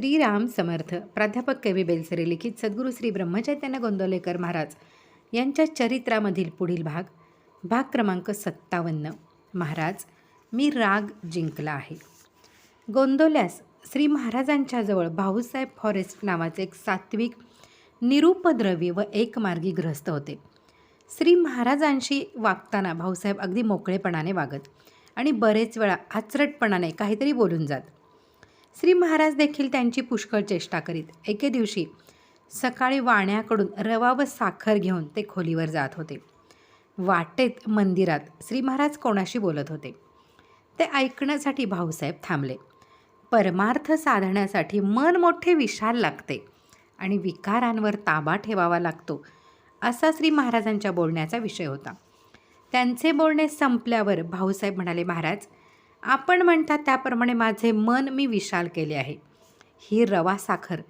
श्रीराम समर्थ प्राध्यापक केवी बेलसरे लिखित सद्गुरू श्री ब्रह्मचैतन्य गोंदवलेकर महाराज यांच्या चरित्रामधील पुढील भाग भाग क्रमांक सत्तावन्न. महाराज मी राग जिंकला आहे. गोंदवल्यास श्री महाराजांच्याजवळ भाऊसाहेब फॉरेस्ट नावाचे एक सात्विक निरुपद्रवी व एकमार्गी ग्रस्त होते. श्री महाराजांशी वागताना भाऊसाहेब अगदी मोकळेपणाने वागत आणि बरेच वेळा आचरटपणाने काहीतरी बोलून जात. श्री महाराज देखील त्यांची पुष्कळ चेष्टा करीत. एके दिवशी सकाळी वाण्याकडून रवा व साखर घेऊन ते खोलीवर जात होते. वाटेत मंदिरात श्री महाराज कोणाशी बोलत होते? ते ऐकण्यासाठी भाऊसाहेब थांबले. परमार्थ साधण्यासाठी मन मोठे विशाल लागते आणि विकारांवर ताबा ठेवावा लागतो असा श्री महाराजांच्या बोलण्याचा विषय होता. त्यांचे बोलणे संपल्यावर भाऊसाहेब म्हणाले महाराज आपण म्हणता त्याप्रमाणे माझे मन मी विशाल केले आहे. ही रवा साखर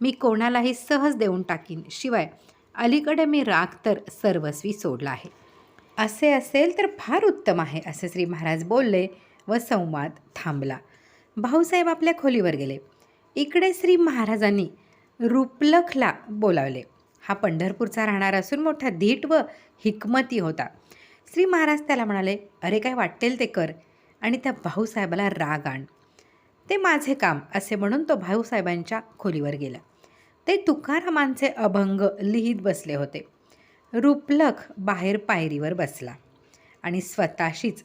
मी कोणालाही सहज देऊन टाकीन. शिवाय अलीकडे मी राग तर सर्वस्वी सोडला आहे. असे असेल तर फार उत्तम आहे असे श्री महाराज बोलले व संवाद थांबला. भाऊसाहेब आपल्या खोलीवर गेले. इकडे श्री महाराजांनी रुपलखला बोलावले. हा पंढरपूरचा राहणार असून मोठा धीट व हिकमती होता. श्री महाराज त्याला म्हणाले अरे काय वाटेल ते कर. आणि त्या भाऊसाहेबाला राग आण. ते माझे काम असे म्हणून तो भाऊसाहेबांच्या खोलीवर गेला. ते तुकारामांचे अभंग लिहित बसले होते. रुपलख बाहेर पायरीवर बसला आणि स्वतःशीच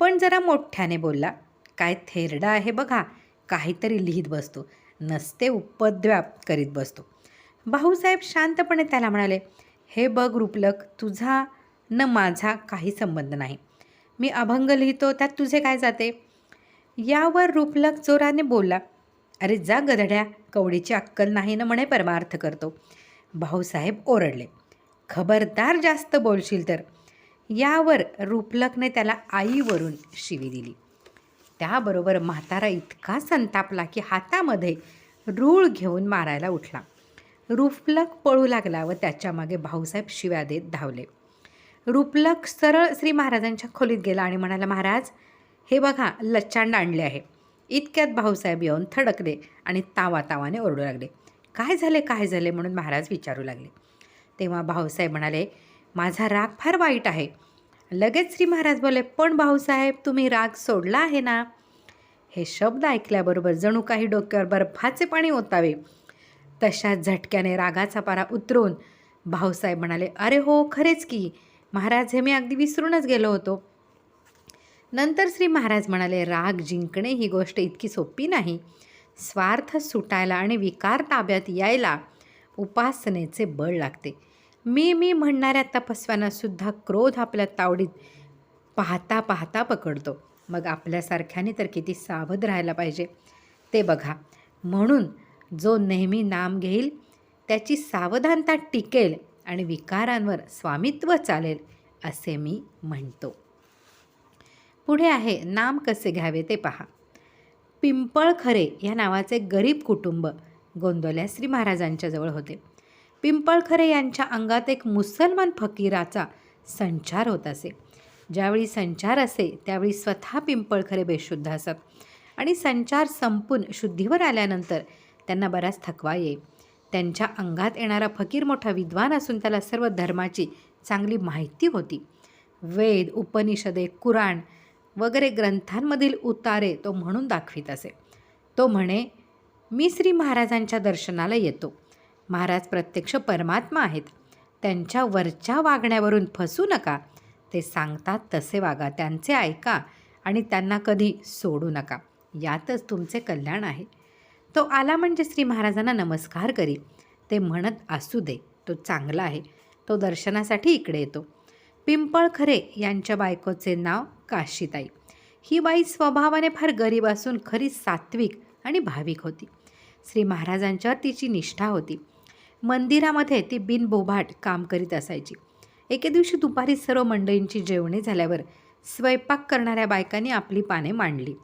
पण जरा मोठ्याने बोलला काय थेरडा आहे बघा काहीतरी लिहित बसतो नसते उपद्व्याप करीत बसतो. भाऊसाहेब शांतपणे त्याला म्हणाले हे बघ रुपलक तुझा न माझा काही संबंध नाही. मी अभंग लिहितो त्यात तुझे काय जाते? यावर रूपलक जोराने बोलला अरे जा गधड्या कवडीची अक्कल नाही ना म्हणे परमार्थ करतो. भाऊसाहेब ओरडले खबरदार जास्त बोलशील तर. यावर रूपलकने त्याला आईवरून शिवी दिली. त्याबरोबर म्हातारा इतका संतापला की हातामध्ये रूळ घेऊन मारायला उठला. रूपलक पळू लागला व त्याच्यामागे भाऊसाहेब शिव्या देत धावले. रुपलक सरळ श्री महाराजांच्या खोलीत गेला आणि म्हणाला महाराज हे बघा लच्चांड आणले आहे. इतक्यात भाऊसाहेब येऊन थडकले आणि तावा तावाने ओरडू लागले. काय झाले काय झाले म्हणून महाराज विचारू लागले. तेव्हा भाऊसाहेब म्हणाले माझा राग फार वाईट आहे. लगेच श्री महाराज बोले पण भाऊसाहेब तुम्ही राग सोडला आहे ना? हे शब्द ऐकल्याबरोबर जणू काही डोक्यावर बर्फाचे पाणी ओतावे. तशा झटक्याने रागाचा पारा उतरून भाऊसाहेब म्हणाले अरे हो खरेच की. महाराज हे मी अगदी विसरूनच गेलो होतो. नंतर श्री महाराज म्हणाले राग जिंकणे ही गोष्ट इतकी सोपी नाही. स्वार्थ सुटायला आणि विकार ताब्यात यायला उपासनेचे बळ लागते. मी मी म्हणणाऱ्या तपस्व्यांनासुद्धा क्रोध आपल्या तावडीत पाहता पाहता पकडतो. मग आपल्यासारख्याने तर किती सावध राहायला पाहिजे. ते बघा. म्हणून जो नेहमी नाम घेईल त्याची सावधानता टिकेल आणि विकारांवर स्वामित्व चालेल असे मी म्हणतो. पुढे आहे नाम कसे घ्यावे ते पहा. पिंपळखरे या नावाचे गरीब कुटुंब गोंदवल्या श्री महाराजांच्या जवळ होते. पिंपळखरे यांच्या अंगात एक मुसलमान फकीराचा संचार होत असे. ज्यावेळी संचार असे त्यावेळी स्वतः पिंपळखरे बेशुद्ध असत. आणि संचार संपून शुद्धीवर आल्यानंतर त्यांना बराच थकवा येईल. त्यांच्या अंगात येणारा फकीर मोठा विद्वान असून त्याला सर्व धर्माची चांगली माहिती होती. वेद उपनिषदे कुराण वगैरे ग्रंथांमधील उतारे तो म्हणून दाखवित असे. तो म्हणे मी श्री महाराजांच्या दर्शनाला येतो. महाराज प्रत्यक्ष परमात्मा आहेत. त्यांच्या वरच्या वागण्यावरून फसू नका. ते सांगतात तसे वागा त्यांचे ऐका आणि त्यांना कधी सोडू नका. यातच तुमचे कल्याण आहे. तो आला म्हणजे श्री महाराजांना नमस्कार करी ते म्हणत असू दे तो चांगला आहे. तो दर्शनासाठी इकडे येतो. पिंपळ खरे यांच्या बायकोचे नाव काशीताई. ही बाई स्वभावाने फार गरीब असून खरी सात्विक आणि भाविक होती. श्री महाराजांच्यावर तिची निष्ठा होती. मंदिरामध्ये ती बिनबोभाट काम करीत असायची. एके दिवशी दुपारी सर्व मंडळींची जेवणे झाल्यावर स्वयंपाक करणाऱ्या बायकांनी आपली पाने मांडली.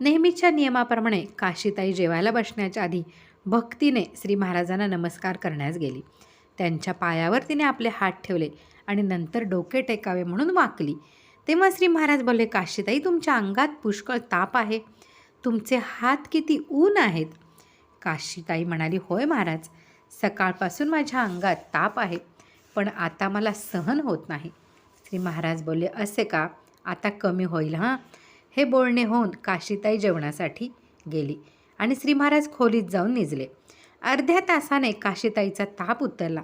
नेहमीच्या नियमाप्रमाणे काशीताई जेवायला बसण्याच्या आधी भक्तीने श्री महाराजांना नमस्कार करण्यास गेली. त्यांच्या पायावर तिने आपले हात ठेवले आणि नंतर डोके टेकावे म्हणून वाकली. तेव्हा श्री महाराज बोलले काशीताई तुमच्या अंगात पुष्कळ ताप आहे. तुमचे हात किती ऊन आहेत. काशीताई म्हणाली होय महाराज सकाळपासून माझ्या अंगात ताप आहे पण आता मला सहन होत नाही. श्री महाराज बोलले असे का? आता कमी होईल हां? हे बोलणे होऊन काशीताई जेवणासाठी गेली आणि श्री महाराज खोलीत जाऊन निजले. अर्ध्या तासाने काशीताईचा ताप उतरला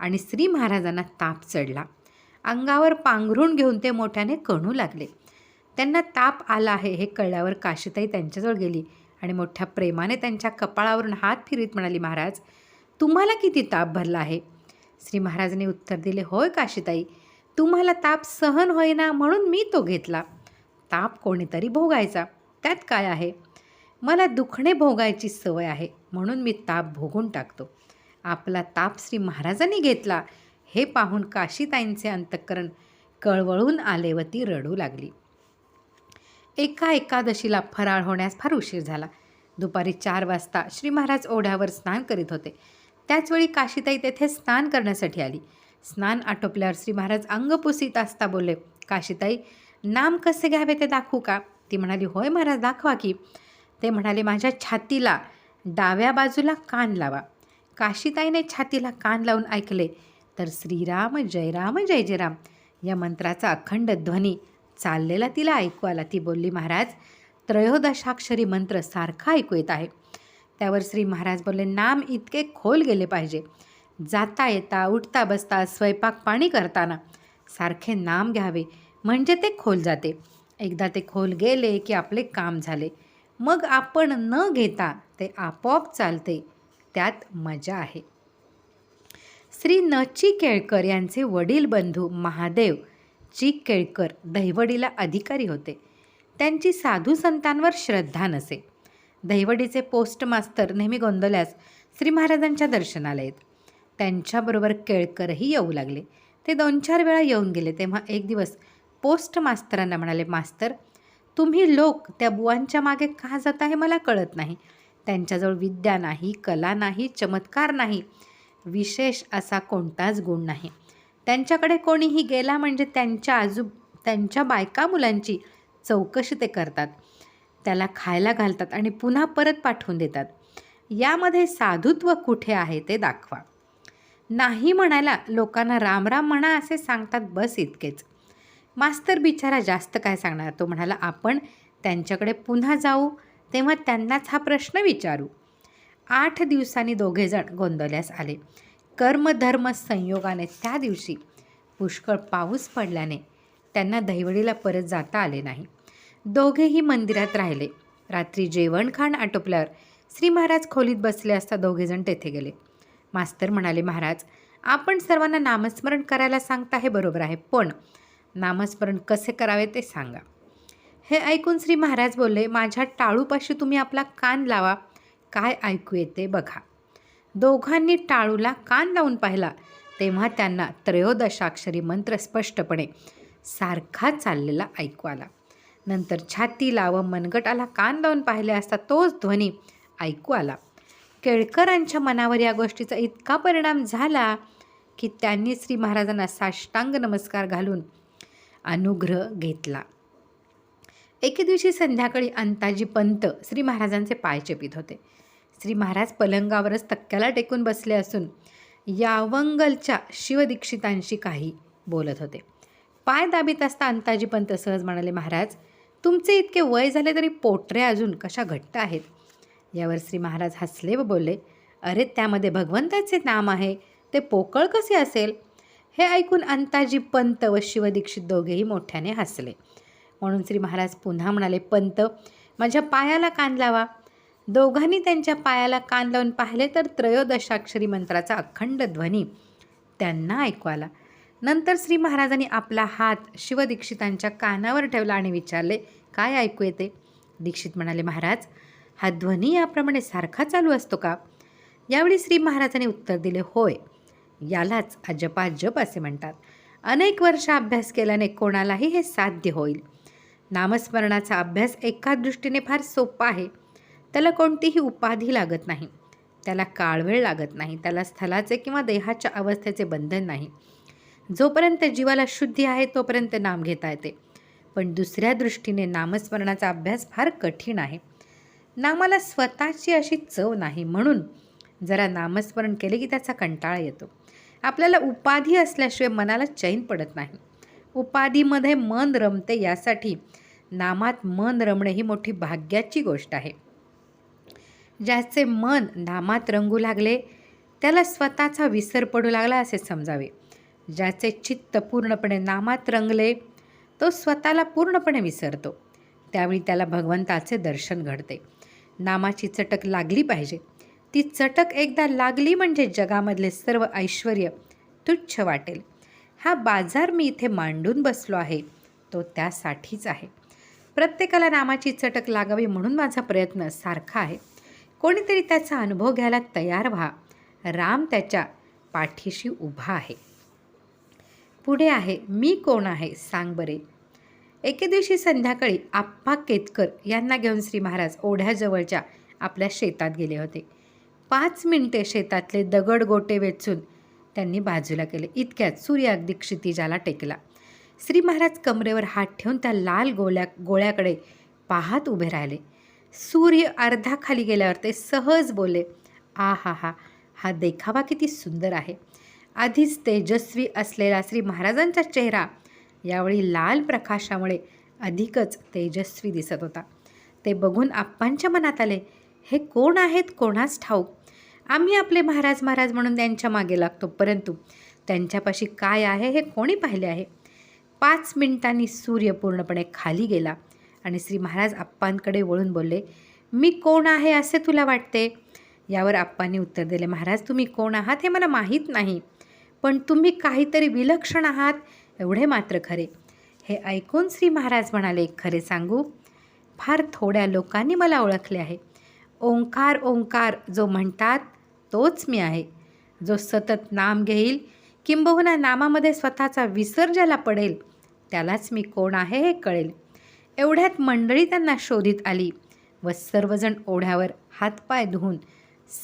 आणि श्री महाराजांना ताप चढला. अंगावर पांघरून घेऊन ते मोठ्याने कणू लागले. त्यांना ताप आला आहे हे कळल्यावर काशीताई त्यांच्याजवळ गेली आणि मोठ्या प्रेमाने त्यांच्या कपाळावरून हात फिरवीत म्हणाली महाराज तुम्हाला किती ताप भरला आहे? श्री महाराजांनी उत्तर दिले होय काशीताई तुम्हाला ताप सहन होईना म्हणून मी तो घेतला. ताप कोणीतरी भोगायचा. त्यात काय आहे? मला दुखणे भोगायची सवय आहे म्हणून मी ताप भोगून टाकतो. आपला ताप श्री महाराजांनी घेतला. हे पाहून काशीताईंचे अंतःकरण कळवळून आले व ती रडू लागली. एका एकादशीला फराळ होण्यास फार उशीर झाला. दुपारी चार वाजता श्री महाराज ओढ्यावर स्नान करीत होते. त्याचवेळी काशीताई तेथे स्नान करण्यासाठी आली. स्नान आटोपल्यावर श्री महाराज अंग पुसीत असता बोलले काशीताई नाम कसे घ्यावे ते दाखवू का? ती म्हणाली होय महाराज दाखवा की. ते म्हणाले माझ्या छातीला डाव्या बाजूला कान लावा. काशीताईने छातीला कान लावून ऐकले तर श्रीराम जयराम जय जयराम. या मंत्राचा अखंड ध्वनी चाललेला तिला ऐकू आला. ती बोलली महाराज त्रयोदशाक्षरी मंत्र सारखा ऐकू येत आहे. त्यावर श्री महाराज बोलले नाम इतके खोल गेले पाहिजे. जाता येता उठता बसता स्वयंपाक पाणी करताना सारखे नाम घ्यावे. म्हणजे ते खोल जाते. एकदा ते खोल गेले की आपले काम झाले. मग आपण न घेता ते आपोआप चालते. त्यात मजा आहे. श्री नची केळकर यांचे वडील बंधू महादेव ची केळकर दहिवडीला अधिकारी होते. त्यांची साधू संतांवर श्रद्धा नसे. दहिवडीचे पोस्टमास्तर नेहमी गोंधल्यास श्री महाराजांच्या दर्शनाला येत त्यांच्याबरोबर केळकरही येऊ लागले. ते दोन चार वेळा येऊन गेले तेव्हा एक दिवस पोस्ट मास्तरांना म्हणाले मास्तर तुम्ही लोक त्या बुवांच्या मागे का जाता हे मला कळत नाही. त्यांच्याजवळ विद्या नाही कला नाही चमत्कार नाही. विशेष असा कोणताच गुण नाही. त्यांच्याकडे कोणीही गेला म्हणजे त्यांच्या आजू त्यांच्या बायका मुलांची चौकशी ते करतात. त्याला खायला घालतात आणि पुन्हा परत पाठवून देतात. यामध्ये साधुत्व कुठे आहे ते दाखवा. नाही म्हणायला लोकांना रामराम म्हणा असे सांगतात बस इतकेच. मास्तर बिचारा जास्त काय सांगणार? तो म्हणाला आपण त्यांच्याकडे पुन्हा जाऊ तेव्हा त्यांनाच हा प्रश्न विचारू. आठ दिवसांनी दोघेजण गोंदवल्यास आले. कर्मधर्म संयोगाने त्या दिवशी पुष्कळ पाऊस पडल्याने त्यांना दहिवडीला परत जाता आले नाही. दोघेही मंदिरात राहिले. रात्री जेवण खाण आटोपल्यावर श्री महाराज खोलीत बसले असता दोघेजण तेथे गेले. मास्तर म्हणाले महाराज आपण सर्वांना नामस्मरण करायला सांगता हे बरोबर आहे पण नामस्मरण कसे करावे ते सांगा. हे ऐकून श्री महाराज बोलले माझ्या टाळूपाशी तुम्ही आपला कान लावा. काय ऐकू येते बघा. दोघांनी टाळूला कान लावून पाहिला. तेव्हा त्यांना त्रयोदशाक्षरी मंत्र स्पष्टपणे सारखा चाललेला ऐकू आला. नंतर छातीला व मनगटाला कान लावून पाहिले असता तोच ध्वनी ऐकू आला. केळकरांच्या मनावर या गोष्टीचा इतका परिणाम झाला की त्यांनी श्री महाराजांना साष्टांग नमस्कार घालून अनुग्रह घेतला. एके दिवशी संध्याकाळी अंताजी पंत श्री महाराजांचे पाय चेपित होते. श्री महाराज पलंगावरच तक्क्याला टेकून बसले असून यावंगलच्या शिवदीक्षितांशी काही बोलत होते. पाय दाबीत असता अंताजी पंत सहज म्हणाले महाराज तुमचे इतके वय झाले तरी पोटरे अजून कशा घट्ट आहेत? यावर श्री महाराज हसले व बोलले अरे त्यामध्ये भगवंताचे नाम आहे. ते पोकळ कसे असेल? हे ऐकून अंताजी पंत व शिवदीक्षित दोघेही मोठ्याने हसले. म्हणून श्री महाराज पुन्हा म्हणाले पंत माझ्या पायाला कान लावा. दोघांनी त्यांच्या पायाला कान लावून पाहिले तर त्रयोदशाक्षरी मंत्राचा अखंड ध्वनी त्यांना ऐकू आला. नंतर श्री महाराजांनी आपला हात शिवदीक्षितांच्या कानावर ठेवला आणि विचारले काय ऐकू येते? दीक्षित म्हणाले महाराज हा ध्वनी याप्रमाणे सारखा चालू असतो का? यावेळी श्री महाराजांनी उत्तर दिले होय यालाच अजपाजप असे म्हणतात. अनेक वर्ष अभ्यास केल्याने कोणालाही हे साध्य होईल. नामस्मरणाचा अभ्यास एका दृष्टीने फार सोपा आहे. त्याला कोणतीही उपाधी लागत नाही. त्याला काळवेळ लागत नाही. त्याला स्थलाचे किंवा देहाच्या अवस्थेचे बंधन नाही. जोपर्यंत जीवाला शुद्धी आहे तोपर्यंत नाम घेता येते. पण दुसऱ्या दृष्टीने नामस्मरणाचा अभ्यास फार कठीण आहे. नामाला स्वतःची अशी चव नाही. म्हणून जरा नामस्मरण केले की त्याचा कंटाळा येतो. आपल्याला उपाधी असल्याशिवाय मनाला चैन पडत नाही. उपाधीमध्ये मन रमते यासाठी नामात मन रमणे ही मोठी भाग्याची गोष्ट आहे. ज्याचे मन नामात रंगू लागले त्याला स्वतःचा विसर पडू लागला असे समजावे. ज्याचे चित्त पूर्णपणे नामात रंगले तो स्वतःला पूर्णपणे विसरतो. त्यावेळी त्याला भगवंताचे दर्शन घडते. नामाची चटक लागली पाहिजे. ती चटक एकदा लागली म्हणजे जगामधले सर्व ऐश्वर तुच्छ वाटेल. हा बाजार मी इथे मांडून बसलो आहे. तो त्यासाठीच आहे. प्रत्येकाला नामाची चटक लागावी म्हणून माझा प्रयत्न सारखा आहे. कोणीतरी त्याचा अनुभव घ्यायला तयार व्हा. राम त्याच्या पाठीशी उभा आहे. पुढे आहे मी कोण आहे? सांग बरे. एके दिवशी संध्याकाळी आप्पा केतकर यांना घेऊन श्री महाराज ओढ्याजवळच्या आपल्या शेतात गेले होते. पाच मिनिटे शेतातले दगड गोटे वेचून त्यांनी बाजूला केले. इतक्यात सूर्य अगदी क्षितिजाला टेकला. श्री महाराज कमरेवर हात ठेवून त्या लाल गोळ्या गोळ्याकडे पाहत उभे राहिले. सूर्य अर्धा खाली गेल्यावर ते सहज बोले आ हा हा हा देखावा किती सुंदर आहे. आधीच तेजस्वी असलेला श्री महाराजांचा चेहरा यावेळी लाल प्रकाशामुळे अधिकच तेजस्वी दिसत होता. ते बघून आप्पांच्या मनात आले हे कोण आहेत कोणास ठाऊक? आम्ही आपले महाराज महाराज म्हणून त्यांच्या मागे लागतो. परंतु त्यांच्यापाशी काय आहे हे कोणी पाहिले आहे? पाच मिनिटांनी सूर्य पूर्णपणे खाली गेला आणि श्री महाराज आप्पांकडे वळून बोलले मी कोण आहे असे तुला वाटते? यावर आप्पांनी उत्तर दिले महाराज तुम्ही कोण आहात हे मला माहीत नाही पण तुम्ही काहीतरी विलक्षण आहात एवढे मात्र खरे. हे ऐकून श्री महाराज म्हणाले खरे सांगू फार थोड्या लोकांनी मला ओळखले आहे. ओंकार ओंकार जो म्हणतात तोच मी आहे. जो सतत नाम घेईल किंबहुना नामामध्ये स्वतःचा विसर ज्याला पडेल त्यालाच मी कोण आहे हे कळेल. एवढ्यात मंडळी त्यांना शोधित आली व सर्वजण ओढ्यावर हातपाय धुवून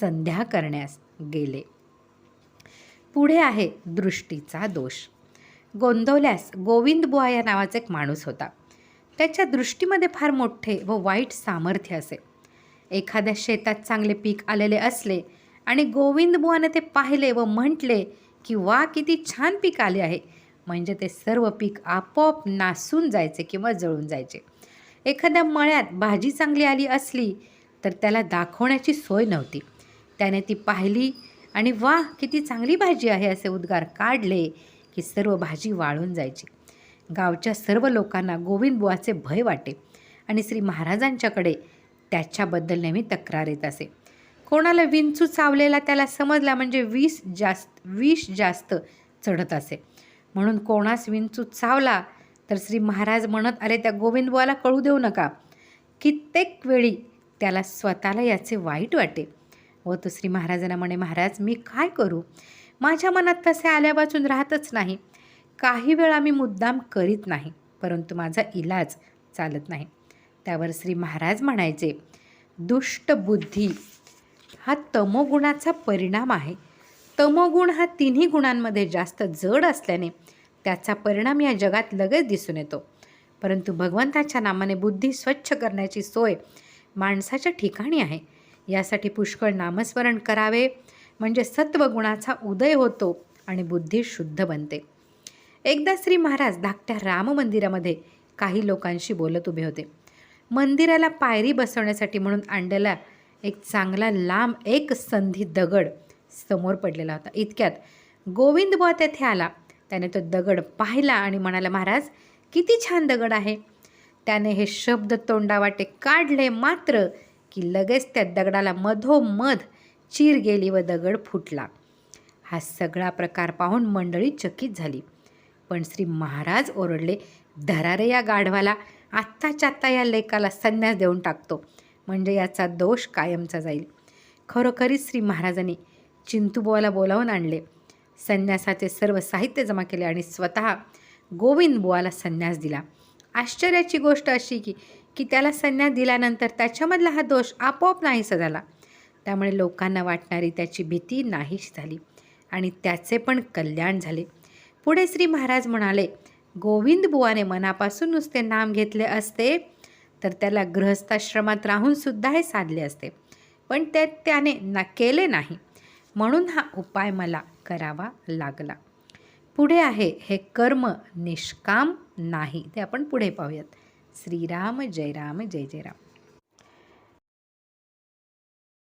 संध्या करण्यास गेले. पुढे आहे दृष्टीचा दोष. गोंदवल्यास गोविंद बुवा या नावाचा एक माणूस होता. त्याच्या दृष्टीमध्ये फार मोठे व वाईट सामर्थ्य असे. एखाद्या शेतात चांगले पीक आलेले असले आणि गोविंद बुवाने ते पाहिले व म्हटले की वा किती छान पीक आले आहे. म्हणजे ते सर्व पीक आपोआप नासून जायचे किंवा जळून जायचे. एखाद्या मळ्यात भाजी चांगली आली असली तर त्याला दाखवण्याची सोय नव्हती. त्याने ती पाहिली आणि वा किती चांगली भाजी आहे असे उद्गार काढले की सर्व भाजी वाळून जायची. गावच्या सर्व लोकांना गोविंद बुवाचे भय वाटे आणि श्री महाराजांच्याकडे त्याच्याबद्दल नेहमी तक्रार येत असे. कोणाला विंचू चावलेला त्याला समजला म्हणजे वीस जास्त विष जास्त चढत असे. म्हणून कोणास विंचू चावला तर श्री महाराज म्हणत अरे त्या गोविंदबुवाला कळू देऊ नका. कित्येक वेळी त्याला स्वतःला याचे वाईट वाटे. व तो श्री महाराजांना म्हणे महाराज मी काय करू? माझ्या मनात तसे आल्यापासून राहतच नाही. काही वेळा मी मुद्दाम करीत नाही परंतु माझा इलाज चालत नाही. त्यावर श्री महाराज म्हणायचे दुष्ट बुद्धी हा तमोगुणाचा परिणाम आहे. तमोगुण हा तिन्ही गुणांमध्ये जास्त जड असल्याने त्याचा परिणाम या जगात लगेच दिसून येतो. परंतु भगवंताच्या नामाने बुद्धी स्वच्छ करण्याची सोय माणसाच्या ठिकाणी आहे. यासाठी पुष्कळ नामस्मरण करावे म्हणजे सत्वगुणाचा उदय होतो आणि बुद्धी शुद्ध बनते. एकदा श्री महाराज धाकट्या राम मंदिरामध्ये काही लोकांशी बोलत उभे होते. मंदिराला पायरी बसवण्यासाठी म्हणून आणलेला एक चांगला लांब एक संधी दगड समोर पडलेला होता. इतक्यात गोविंद बुवा तेथे आला. त्याने तो दगड पाहिला आणि म्हणाला महाराज किती छान दगड आहे. त्याने हे शब्द तोंडावाटे काढले मात्र की लगेच त्या दगडाला मधोमध चीर गेली व दगड फुटला. हा सगळा प्रकार पाहून मंडळी चकित झाली. पण श्री महाराज ओरडले धरारे या गाढवाला. आत्ताच्या आत्ता या लेकाला संन्यास देऊन टाकतो. म्हणजे याचा दोष कायमचा जाईल. खरोखरीच श्री महाराजांनी चिंतूबुवाला बोलावून आणले. संन्यासाचे सर्व साहित्य जमा केले आणि स्वतः गोविंद बुवाला संन्यास दिला. आश्चर्याची गोष्ट अशी की की त्याला संन्यास दिल्यानंतर त्याच्यामधला हा दोष आपोआप नाहीसा झाला. त्यामुळे लोकांना वाटणारी त्याची भीती नाहीशी झाली आणि त्याचे पण कल्याण झाले. पुढे श्री महाराज म्हणाले गोविंद बुवाने मनापासून नुसते नाम घेतले असते तर त्याला गृहस्थाश्रमात राहूनसुद्धा हे साधले असते. पण ते त्याने ना केले नाही. म्हणून हा उपाय मला करावा लागला. पुढे आहे हे कर्म निष्काम नाही. ते आपण पुढे पाहूयात. श्रीराम जय राम जय जय राम.